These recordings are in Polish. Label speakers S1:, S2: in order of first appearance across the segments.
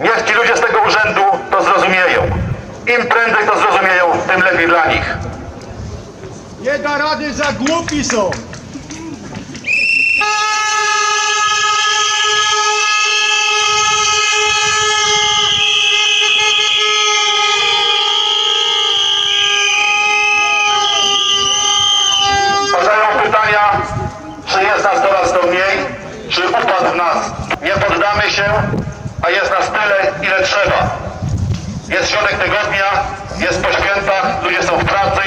S1: Niech ci ludzie z tego urzędu to zrozumieją. Im prędzej to zrozumieją, tym lepiej dla nich.
S2: Nie da rady, za głupi są!
S1: Pytania, czy jest nas coraz to mniej, czy upadł w nas. Nie poddamy się, a jest nas tyle, ile trzeba. Jest środek tygodnia, jest po świętach, ludzie są w pracy.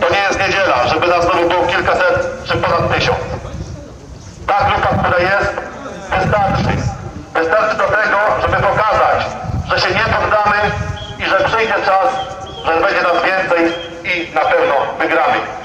S1: To nie jest niedziela, żeby nas znowu było kilkaset czy ponad tysiąc. Ta grupa, która jest, wystarczy. Wystarczy do tego, żeby pokazać, że się nie poddamy i że przyjdzie czas, że będzie nas więcej i na pewno wygramy.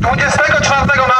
S1: 24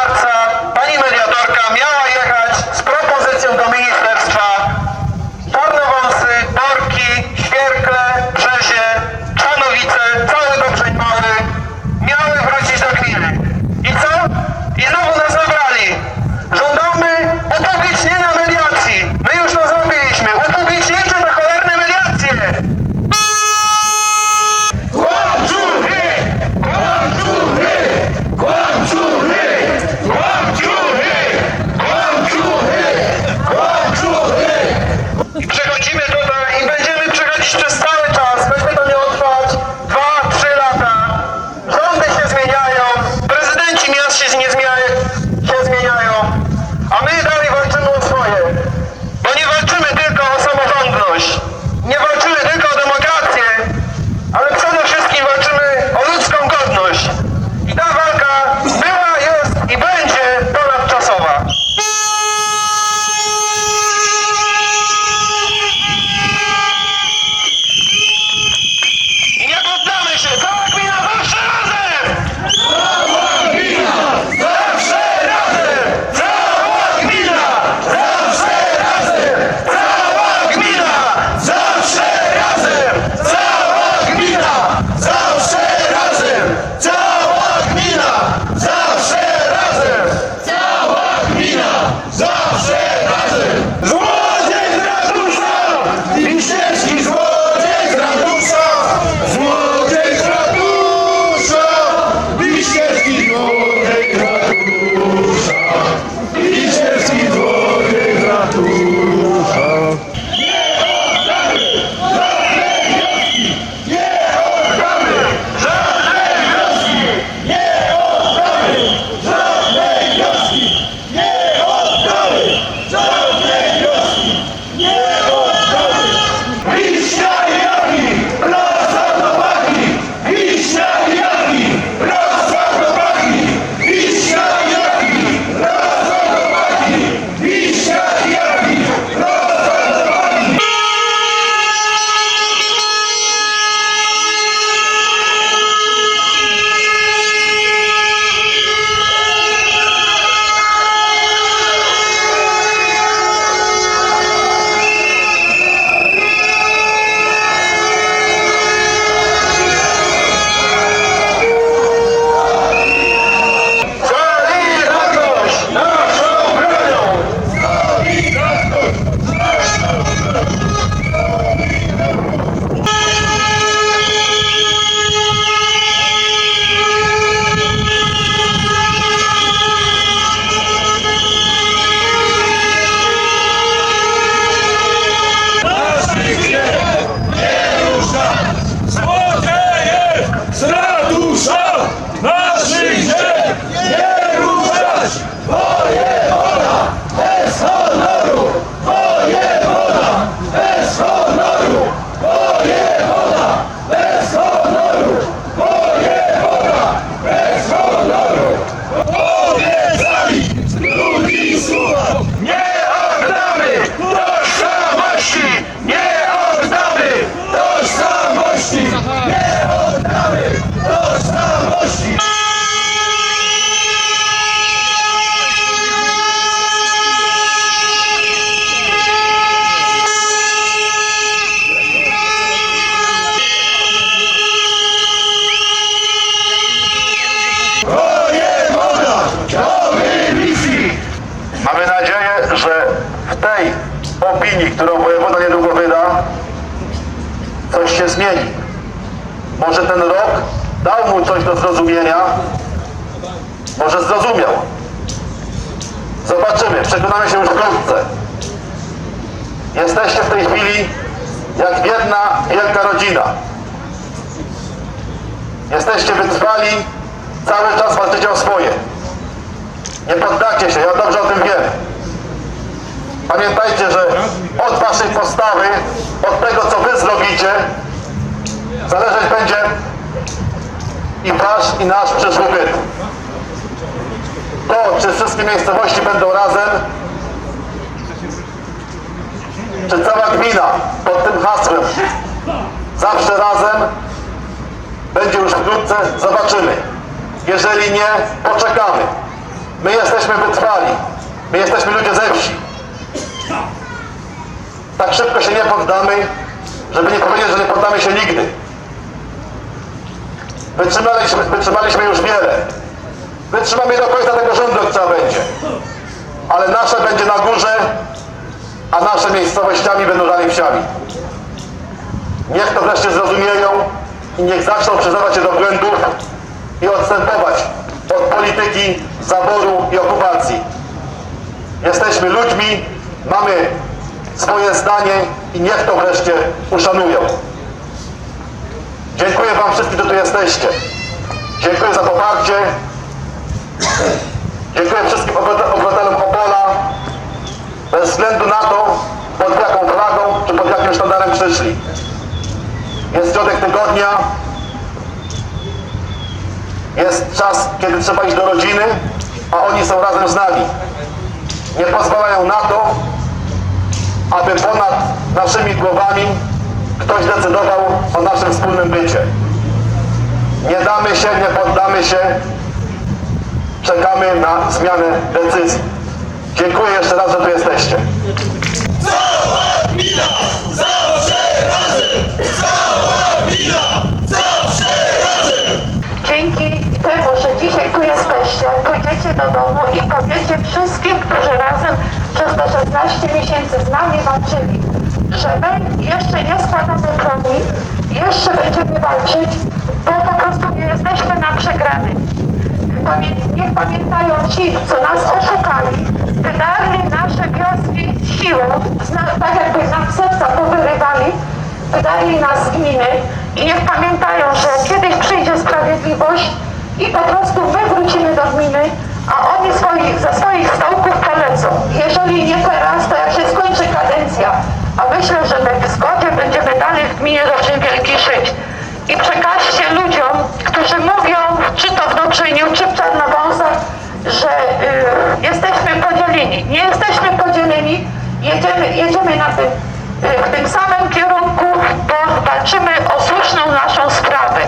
S3: opinii, którą wojewoda niedługo wyda, coś się zmieni. Może ten rok dał mu coś do zrozumienia, może zrozumiał. Zobaczymy, przekonamy się już wkrótce. Jesteście w tej chwili jak jedna wielka rodzina. Jesteście wytrwali, cały czas walczycie o swoje. Nie poddacie się, ja dobrze o tym wiem. Pamiętajcie, że od waszej postawy, od tego co wy zrobicie, zależeć będzie i wasz i nasz przyszły byt. To, czy wszystkie miejscowości będą razem, czy cała gmina pod tym hasłem zawsze razem, będzie już wkrótce, zobaczymy. Jeżeli nie, poczekamy. My jesteśmy wytrwali. My jesteśmy ludzie ze wsi. Tak szybko się nie poddamy, żeby nie powiedzieć, że nie poddamy się nigdy. Wytrzymaliśmy, wytrzymaliśmy już wiele. Wytrzymamy do końca tego rządu, jak trzeba będzie. Ale nasze będzie na górze, a nasze miejscowościami będą dalej wsiami. Niech to wreszcie zrozumieją i niech zaczną przyznawać się do błędów i odstępować od polityki zaboru i okupacji. Jesteśmy ludźmi, mamy swoje zdanie i niech to wreszcie uszanują. Dziękuję Wam wszystkim, że tu jesteście. Dziękuję za poparcie. Dziękuję wszystkim obywatel- obywatelom Opola. Bez względu na to, pod jaką flagą czy pod jakim sztandarem przyszli. Jest środek tygodnia. Jest czas, kiedy trzeba iść do rodziny, a oni są razem z nami. Nie pozwalają na to, aby ponad naszymi głowami ktoś decydował o naszym wspólnym bycie. Nie damy się, nie poddamy się. Czekamy na zmianę decyzji. Dziękuję jeszcze raz, że tu jesteście.
S4: Gmina! Zawsze razem! Cała gmina! Zawsze razem!
S5: Dzięki temu, że dzisiaj tu jesteście, pójdziecie do domu i powiecie wszystkim, 12 miesięcy z nami walczyli, że my jeszcze nie spadamy broni, jeszcze będziemy walczyć, bo po prostu nie jesteśmy na przegrany. Pamię niech pamiętają ci, co nas oszukali, wydarli nasze wioski siłą, tak jakby nam serca powyrywali, wydarli nas z gminy i niech pamiętają, że kiedyś przyjdzie sprawiedliwość i po prostu my wrócimy do gminy, a oni swoich, ze swoich stołów jeżeli nie teraz, to jak się skończy kadencja, a myślę, że my w zgodzie będziemy dalej w gminie Roczyn Wielki żyć. I przekażcie ludziom, którzy mówią, czy to w Dobrzyniu, czy w Czarnowąsach, że y, jesteśmy podzieleni. Nie jesteśmy podzieleni, jedziemy, jedziemy na tym, y, w tym samym kierunku, bo walczymy o słuszną naszą sprawę.